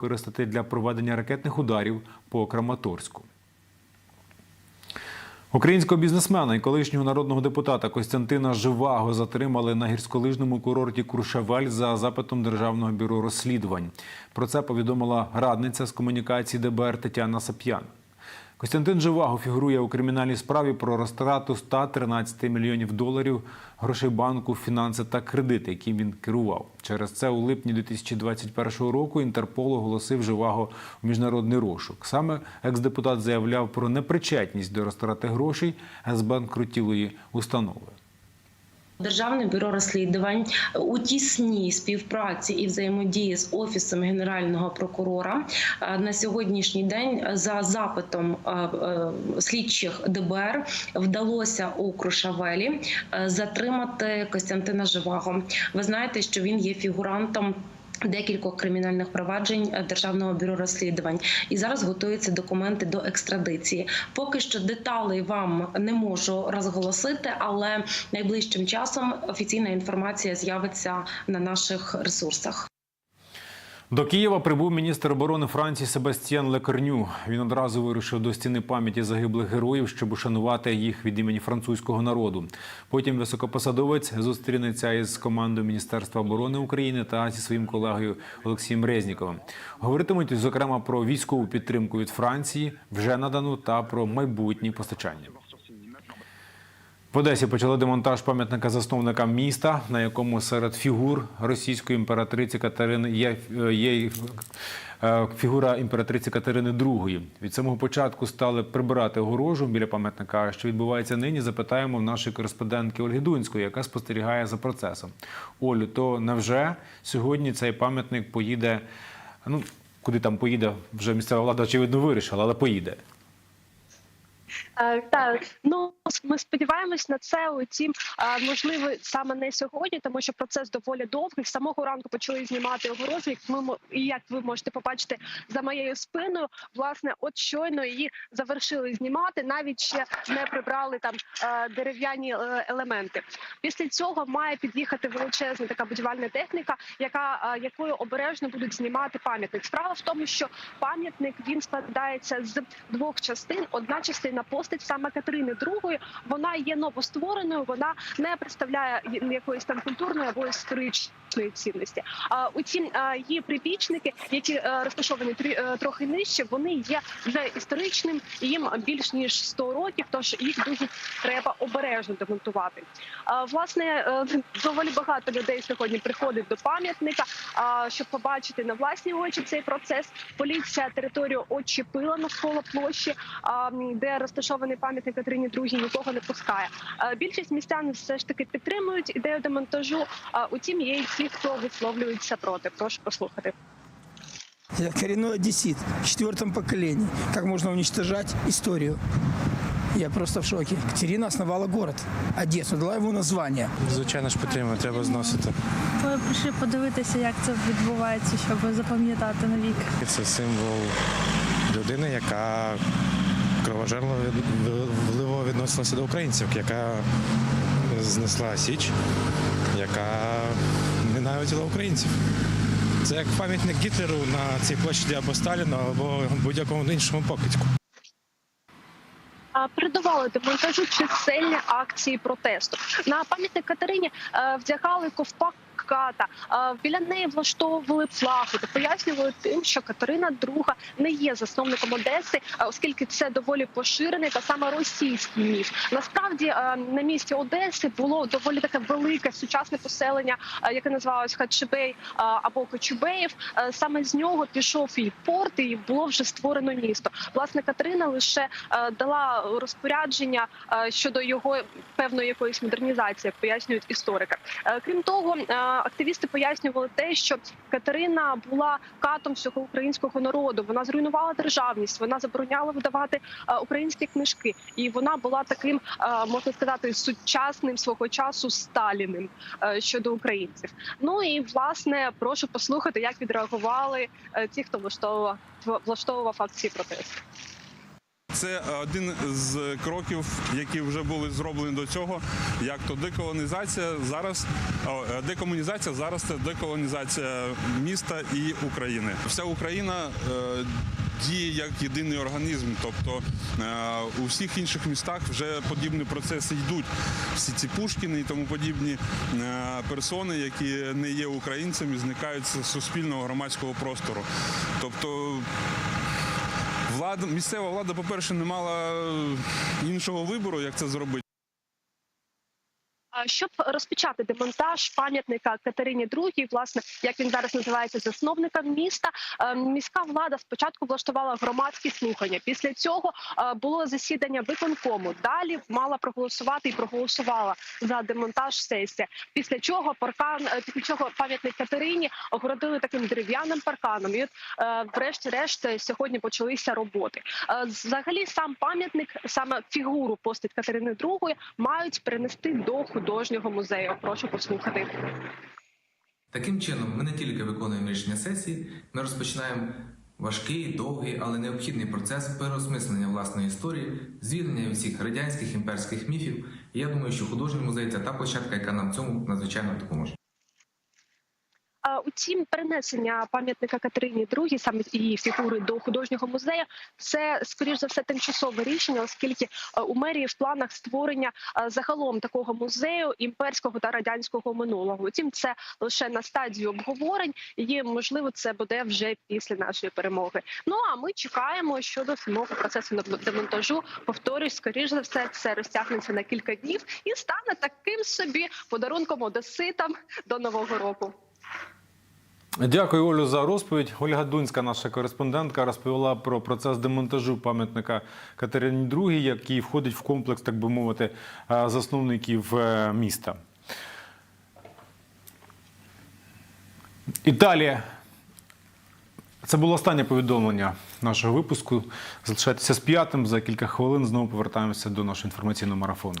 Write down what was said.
використати для проведення ракетних ударів по Краматорську. Українського бізнесмена і колишнього народного депутата Костянтина Живаго затримали на гірськолижному курорті Куршавель за запитом Державного бюро розслідувань. Про це повідомила радниця з комунікації ДБР Тетяна Сап'ян. Костянтин Живаго фігурує у кримінальній справі про розтрату 113 мільйонів доларів грошей банку, фінанси та кредити, яким він керував. Через це у липні 2021 року Інтерпол оголосив Живаго у міжнародний розшук. Саме екс-депутат заявляв про непричетність до розтрати грошей з банкрутілої установи. Державне бюро розслідувань у тісній співпраці і взаємодії з офісом генерального прокурора е, на сьогоднішній день за запитом е, е, слідчих ДБР вдалося у Крушавелі е, затримати Костянтина Живаго. Ви знаєте, що він є фігурантом. Декількох кримінальних проваджень Державного бюро розслідувань і зараз готуються документи до екстрадиції. Поки що деталей вам не можу розголосити, але найближчим часом офіційна інформація з'явиться на наших ресурсах. До Києва прибув міністр оборони Франції Себастьян Лекерню. Він одразу вирушив до стіни пам'яті загиблих героїв, щоб ушанувати їх від імені французького народу. Потім високопосадовець зустрінеться із командою Міністерства оборони України та зі своїм колегою Олексієм Резніковим. Говоритимуть зокрема про військову підтримку від Франції, вже надану, та про майбутні постачання. В Одесі почали демонтаж пам'ятника засновника міста, на якому серед фігур російської імператриці Катерини є, є е, фігура імператриці Катерини II. Від самого початку стали прибирати огорожу біля пам'ятника. Що відбувається нині? Запитаємо в нашої кореспондентки Ольги Дунської, яка спостерігає за процесом. Олю, то невже сьогодні цей пам'ятник поїде? Ну куди там поїде? Вже місцева влада очевидно вирішила, але поїде. Так, ну ми сподіваємось на це. Утім, можливо, саме не сьогодні, тому що процес доволі довгий. З самого ранку почали знімати огорожу. Як ми і як ви можете побачити за моєю спиною, власне, от щойно її завершили знімати, навіть ще не прибрали там дерев'яні е, елементи. Після цього має під'їхати величезна така будівельна техніка, яка якою обережно будуть знімати пам'ятник. Справа в тому, що пам'ятник він складається з двох частин. Одна частина постать саме Катерини II, Вона є новоствореною, вона не представляє якоїсь там культурної або історичної цінності. А утім, її прибічники, які е, розташовані е, трохи нижче, вони є вже історичним їм більш ніж 100 років. Тож їх дуже треба обережно демонтувати. Власне, е, доволі багато людей сьогодні приходить до пам'ятника, щоб побачити на власні очі цей процес. Поліція територію очепила навколо площі, а, м, де розташований пам'ятник Катерині II, нікого не пускає. Більшість містян все ж таки підтримують ідею демонтажу. а, Утім, є й ті, хто висловлюється проти. Прошу послухати. Я коренной одессит в четвертом поколении. Как можно уничтожать историю? Я просто в шоке. Катерина основала город, Одессу, дала ему название. Звичайно ж потрібно, треба зносити. Ми прийшли подивитися, як це відбувається, щоб запам'ятати навік. Це символ людини, яка кровожерливо вливо відносилася до українців, яка знесла Січ, яка ненавиділа українців. Це як пам'ятник Гітлеру на цій площаді або Сталіну, або будь-якому іншому покидьку. Передавали демонтажу чисельні акції протесту. На пам'ятник Катерині е, вдягали ковпак ката, біля неї влаштовували плахи та пояснювали тим, що Катерина II не є засновником Одеси, оскільки це доволі поширений та саме російський міф. Насправді на місці Одеси було доволі таке велике сучасне поселення, яке називалось Хачебей або Кочубеїв. Саме з нього пішов і порт, і було вже створено місто. Власне, Катерина лише дала розпорядження щодо його певної якоїсь модернізації, як пояснюють історики. Крім того, активісти пояснювали те, що Катерина була катом всього українського народу. Вона зруйнувала державність, вона забороняла видавати е, українські книжки, і вона була таким, е, можна сказати, сучасним свого часу Сталіним е, щодо українців. Ну і власне прошу послухати, як відреагували ті, хто влаштовував влаштовував акції протесту. Це один з кроків, які вже були зроблені до цього, як то деколонізація зараз, е, декомунізація зараз це деколонізація міста і України. Вся Україна е, діє як єдиний організм, тобто е, у всіх інших містах вже подібні процеси йдуть. Всі ці Пушкіни і тому подібні е, персони, які не є українцями, зникають з суспільного громадського простору. Тобто Влада, місцева влада, по-перше, не мала е, іншого вибору, як це зробити. Щоб розпочати демонтаж пам'ятника Катерині II, власне, як він зараз називається, засновникам міста, е, міська влада спочатку влаштувала громадські слухання. Після цього е, було засідання виконкому. Далі мала проголосувати і проголосувала за демонтаж сесія. Після чого паркан, е, після чого пам'ятник Катерині огородили таким дерев'яним парканом. І от, врешті-решт, сьогодні почалися роботи. Взагалі, сам пам'ятник, саме фігуру постать Катерини II мають перенести до художнього музею. Прошу послухати. Таким чином, ми не тільки виконуємо рішення сесії, ми розпочинаємо важкий, довгий, але необхідний процес переосмислення власної історії, звільнення всіх радянських імперських міфів. І я думаю, що художній музей це та площадка, яка нам цьому надзвичайно допоможе. Утім, перенесення пам'ятника Катерині II, саме її фігури до художнього музею, це скоріш за все тимчасове рішення, оскільки е, у мерії в планах створення е, загалом такого музею імперського та радянського минулого. Утім, це лише на стадії обговорень, і можливо це буде вже після нашої перемоги. Ну а ми чекаємо щодо самого процесу демонтажу. Повторюсь, скоріш за все, це розтягнеться на кілька днів і стане таким собі подарунком одеситам до нового року. Дякую, Олю, за розповідь. Ольга Дунська, наша кореспондентка, розповіла про процес демонтажу пам'ятника Катерині II, який входить в комплекс, так би мовити, е, засновників е, міста. Італія. Це було останнє повідомлення нашого випуску. Залишайтеся з п'ятим. За кілька хвилин знову повертаємося до нашого інформаційного марафону.